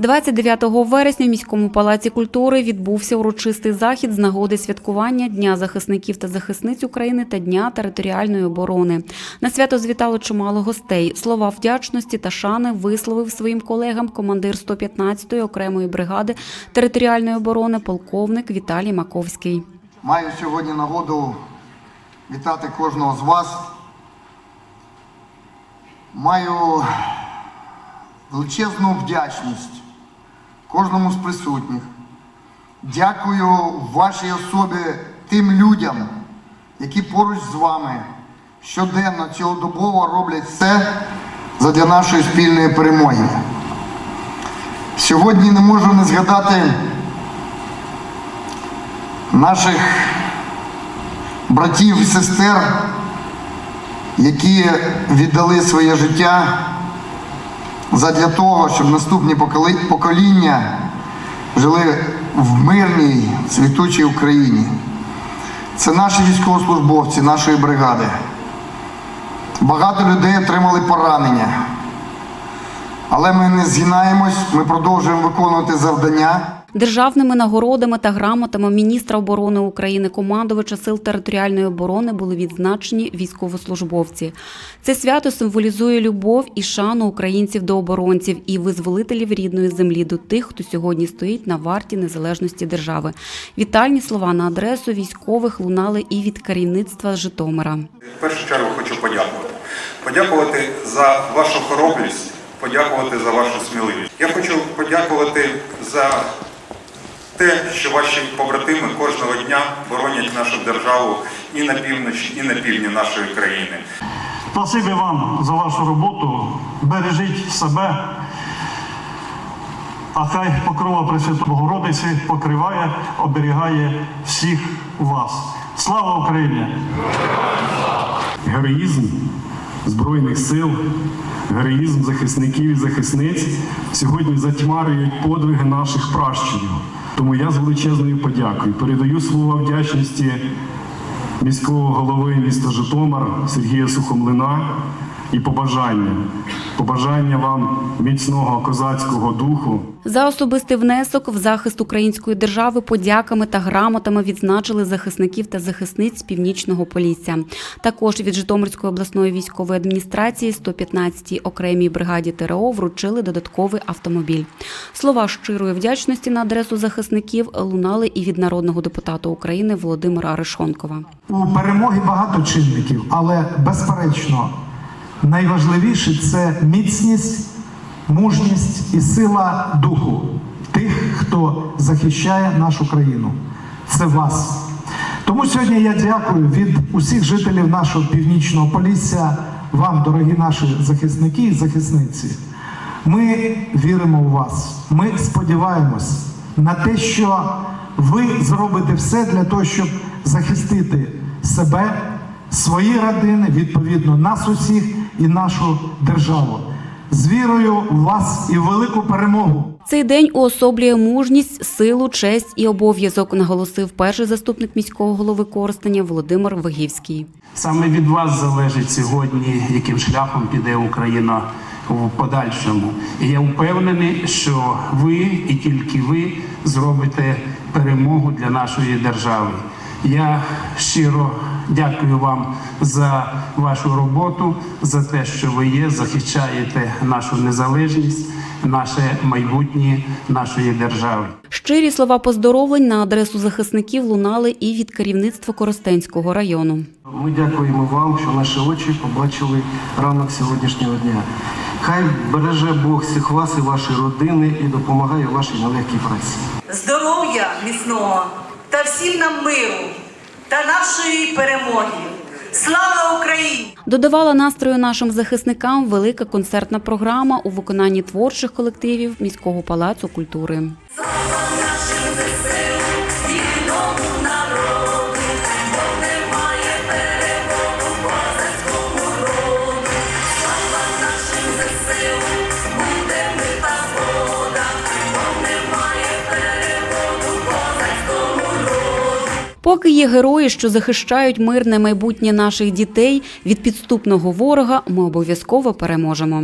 29 вересня в міському палаці культури відбувся урочистий захід з нагоди святкування Дня захисників та захисниць України та Дня територіальної оборони. На свято звітало чимало гостей. Слова вдячності та шани висловив своїм колегам командир 115-ї окремої бригади територіальної оборони полковник Віталій Маковський. Маю сьогодні нагоду вітати кожного з вас. Маю величезну вдячність кожному з присутніх. Дякую вашій особі тим людям, які поруч з вами щоденно, цілодобово роблять все задля нашої спільної перемоги. Сьогодні не можу не згадати наших братів і сестер, які віддали своє життя задля того, щоб наступні покоління жили в мирній, цвітучій Україні. Це наші військовослужбовці нашої бригади. Багато людей отримали поранення. Але ми не згинаємось, ми продовжуємо виконувати завдання. Державними нагородами та грамотами міністра оборони України, командувача сил територіальної оборони були відзначені військовослужбовці. Це свято символізує любов і шану українців до оборонців і визволителів рідної землі до тих, хто сьогодні стоїть на варті незалежності держави. Вітальні слова на адресу військових лунали і від керівництва Житомира. Першу чергу хочу подякувати. Подякувати за вашу хоробрість, подякувати за вашу сміливість. Я хочу подякувати за те, що ваші побратими кожного дня боронять нашу державу і на півночі, і на півдні нашої країни. Спасибі вам за вашу роботу. Бережіть себе. А хай покрова Пресвятої Богородиці покриває, оберігає всіх вас. Слава Україні! героїзм Збройних сил, героїзм захисників і захисниць сьогодні затьмарюють подвиги наших пращурів. Тому я з величезною подякою передаю слова вдячності міського голови міста Житомир Сергія Сухомлина і побажання. Побажання вам міцного козацького духу. За особистий внесок в захист української держави подяками та грамотами відзначили захисників та захисниць північного полісся. Також від Житомирської обласної військової адміністрації 115-й окремій бригаді ТРО вручили додатковий автомобіль. Слова щирої вдячності на адресу захисників лунали і від народного депутата України Володимира Арешонкова. У перемоги багато чинників, але безперечно, найважливіше це міцність, мужність і сила духу тих, хто захищає нашу країну. Це вас. Тому сьогодні я дякую від усіх жителів нашого північного полісся вам, дорогі наші захисники і захисниці. Ми віримо у вас. Ми сподіваємось на те, що ви зробите все для того, щоб захистити себе, свої родини, відповідно, нас усіх і нашу державу. З вірою в вас і в велику перемогу. Цей день уособлює мужність, силу, честь і обов'язок, наголосив перший заступник міського голови Коростеня Володимир Вигівський. Саме від вас залежить сьогодні, яким шляхом піде Україна в подальшому. І я впевнений, що ви і тільки ви зробите перемогу для нашої держави. Я щиро дякую вам за вашу роботу, за те, що ви є, захищаєте нашу незалежність, наше майбутнє нашої держави. Щирі слова поздоровлень на адресу захисників лунали і від керівництва Коростенського району. Ми дякуємо вам, що наші очі побачили ранок сьогоднішнього дня. Хай береже Бог всіх вас і ваші родини і допомагає вашій нелегкій праці. здоров'я міцного та всім нам миру та нашої перемоги. Слава Україні! Додавала настрою нашим захисникам велика концертна програма у виконанні творчих колективів міського палацу культури. Поки є герої, що захищають мирне майбутнє наших дітей від підступного ворога, ми обов'язково переможемо.